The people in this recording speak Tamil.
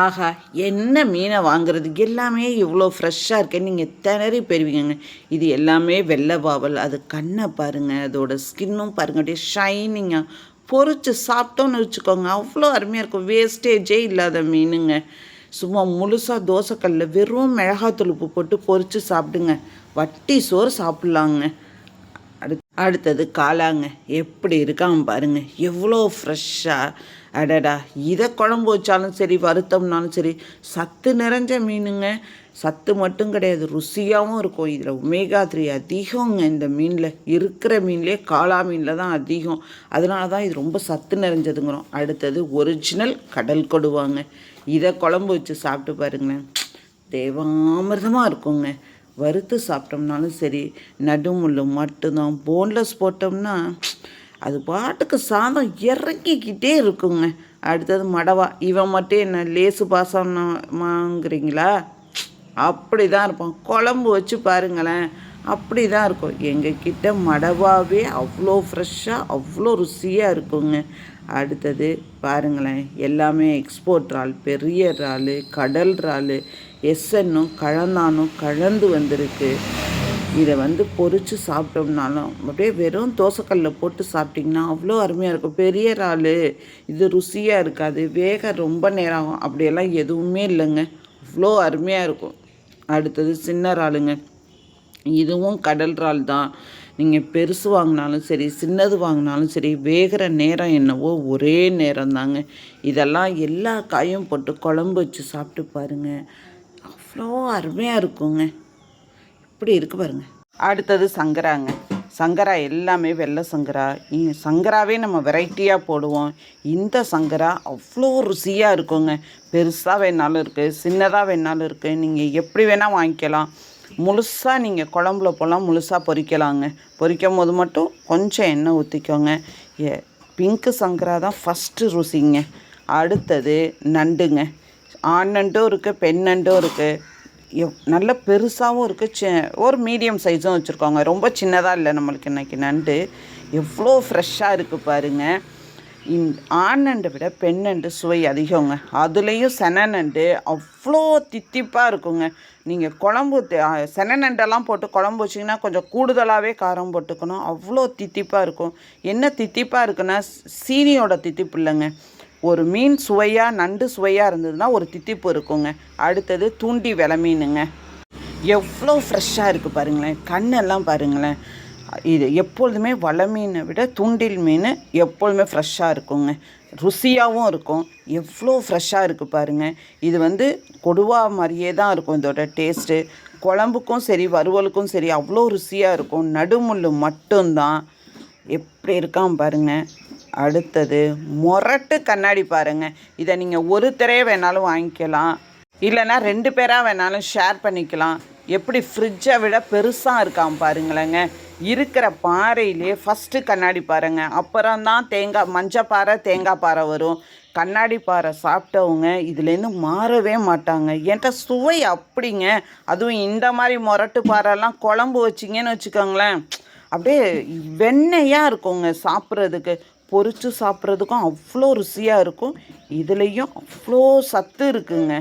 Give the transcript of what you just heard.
ஆஹா என்ன மீனை வாங்குறது? எல்லாமே இவ்வளோ ஃப்ரெஷ்ஷாக இருக்கே. நீங்கள் திணறி பெறுவீங்க இது எல்லாமே வெள்ளை பாவல். அது கண்ணை பாருங்கள் அதோட ஸ்கின்னும் பாருங்கள் அப்படியே ஷைனிங்காக பொறிச்சு சாப்பிட்டோன்னு வச்சுக்கோங்க. அவ்வளோ அருமையாக இருக்கும். வேஸ்டேஜே இல்லாத மீனுங்க. சும்மா முழுசாக தோசைக்கல்லில் வெறும் மிளகாத்தூள் உப்பு போட்டு பொறிச்சு சாப்பிடுங்க. வட்டி சோறு சாப்பிட்லாங்க. அடுத் அடுத்தது காளாங்க. எப்படி இருக்காங்க பாருங்க. எவ்வளோ ஃப்ரெஷ்ஷாக அடடா இதை குழம்பு வச்சாலும் சரி வருத்தம்னாலும் சரி சத்து நிறைஞ்ச மீனுங்க. சத்து மட்டும் கிடையாது ருசியாகவும் இருக்கும். இதில் ஒமேகா த்ரீ அதிகங்க இந்த மீனில். இருக்கிற மீன்லேயே காளா மீனில் தான் அதிகம். அதனால தான் இது ரொம்ப சத்து நிறைஞ்சதுங்கிறோம். அடுத்தது ஒரிஜினல் கடல் கொடுவாங்க. இதை குழம்பு வச்சு சாப்பிட்டு பாருங்களேன். தேவாமிர்தமாக இருக்குங்க. வறுத்து சாப்பிட்டோம்னாலும் சரி நடுமுள்ளு மட்டும்தான். போன்லெஸ் போட்டோம்னா அது பாட்டுக்கு சாதம் இறங்கிக்கிட்டே இருக்குங்க. அடுத்தது மடவா. இவன் மட்டும் என்ன லேசு பாசமாங்கிறீங்களா அப்படி தான் இருப்பான். குழம்பு வச்சு பாருங்களேன். அப்படி தான் இருக்கும். எங்ககிட்ட மடவாவே அவ்வளோ ஃப்ரெஷ்ஷாக அவ்வளோ ருசியாக இருக்குங்க. அடுத்தது பாருங்களேன். எல்லாமே எக்ஸ்போர்ட் இறால் பெரிய இறால் கடல் இறால் எஸ்என்னும் கழந்தானும் கலந்து வந்திருக்கு. இதை வந்து பொரித்து சாப்பிட்டோம்னாலும் அப்படியே வெறும் தோசைக்கல்லில் போட்டு சாப்பிட்டிங்கன்னா அவ்வளோ அருமையாக இருக்கும். பெரிய இறால் இது ருசியாக இருக்காது. வேக ரொம்ப நேரம் ஆகும். அப்படியெல்லாம் எதுவுமே இல்லைங்க. அவ்வளோ அருமையாக இருக்கும். அடுத்தது சின்ன இறாலுங்க. இதுவும் கடல் இறால் தான். நீங்கள் பெருசு வாங்கினாலும் சரி சின்னது வாங்கினாலும் சரி வேகிற நேரம் என்னவோ ஒரே நேரம் தாங்க. இதெல்லாம் எல்லா காயும் போட்டு குழம்பு வச்சு சாப்பிட்டு பாருங்கள் அவ்வளோ அருமையாக இருக்குங்க. இப்படி இருக்கு பாருங்க. அடுத்தது சங்கராங்க. சங்கரா எல்லாமே வெள்ளை சங்கரா. இ- சங்கராவே நம்ம வெரைட்டியாக போடுவோம். இந்த சங்கரா அவ்வளோ ருசியாக இருக்குங்க. பெருசாக வேணாலும் இருக்குது சின்னதாக வேணாலும் இருக்குது நீங்கள் எப்படி வேணால் வாங்கிக்கலாம். முழுசாக நீங்கள் குழம்புல போலாம் முழுசாக பொரிக்கலாங்க பொரிக்கும் போது மட்டும் கொஞ்சம் எண்ணெய் ஊற்றிக்கோங்க ஏ பிங்க்கு சங்கரா தான் ஃபஸ்ட்டு ருசிங்க. அடுத்தது நண்டுங்க. ஆண் நண்டும் இருக்குது பெண் நண்டும் இருக்குது நல்ல பெருசாகவும் இருக்குது சி ஒரு மீடியம் சைஸும் வச்சுருக்கோங்க. ரொம்ப சின்னதாக இல்லை நம்மளுக்கு இன்றைக்கி நண்டு. எவ்வளோ ஃப்ரெஷ்ஷாக இருக்குது பாருங்கள் இந் ஆண் நண்டை விட பெண் நண்டு சுவை அதிகங்க. அதுலேயும் சென நண்டு அவ்வளோ தித்திப்பாக இருக்குங்க. நீங்கள் குழம்பு சென நண்டெல்லாம் போட்டு குழம்பு வச்சிங்கன்னா கொஞ்சம் கூடுதலாகவே காரம் போட்டுக்கணும். அவ்வளோ தித்திப்பாக இருக்கும். என்ன தித்திப்பாக இருக்குன்னா சீனியோட தித்திப்பு இல்லைங்க. ஒரு மீன் சுவையாக நண்டு சுவையாக இருந்ததுன்னா ஒரு தித்திப்பு இருக்குங்க. அடுத்தது தூண்டி வில மீனுங்க எவ்வளோ ஃப்ரெஷ்ஷாக இருக்குது பாருங்களேன். கண்ணெல்லாம் பாருங்களேன். இது எப்பொழுதுமே வலை மீனை விட தூண்டில் மீன் எப்பொழுதுமே ஃப்ரெஷ்ஷாக இருக்குங்க. ருசியாகவும் இருக்கும். எவ்வளோ ஃப்ரெஷ்ஷாக இருக்குது பாருங்கள் இது வந்து கொடுவா மாதிரியே தான் இருக்கும் இதோட டேஸ்ட்டு குழம்புக்கும் சரி வறுவலுக்கும் சரி அவ்வளோ ருசியாக இருக்கும். நடுமுள்ளு மட்டும்தான். எப்படி இருக்கான் பாருங்க. அடுத்தது மொரட்டு கண்ணாடி பாருங்க. இதை நீங்கள் ஒரு திரையை வேணாலும் வாங்கிக்கலாம். இல்லைன்னா ரெண்டு பேராக வேணாலும் ஷேர் பண்ணிக்கலாம். எப்படி ஃப்ரிட்ஜை விட பெருசாக இருக்கான் பாருங்களேங்க. இருக்கிற பாறையிலே ஃபஸ்ட்டு கண்ணாடி பாருங்க. அப்புறம்தான் தேங்காய் மஞ்சள் பாறை தேங்காய் பாறை வரும். கண்ணாடி பாறை சாப்பிட்டவங்க இதுலேருந்து மாறவே மாட்டாங்க. என்கிட்ட சுவை அப்படிங்க. அதுவும் இந்த மாதிரி முரட்டு பாறைலாம் குழம்பு வச்சிங்கன்னு வச்சுக்கோங்களேன். அப்படியே வெண்ணெயாக இருக்குங்க சாப்பிட்றதுக்கு. பொறிச்சு சாப்பிட்றதுக்கும் அவ்வளோ ருசியாக இருக்கும். இதுலேயும் அவ்வளோ சத்து இருக்குங்க.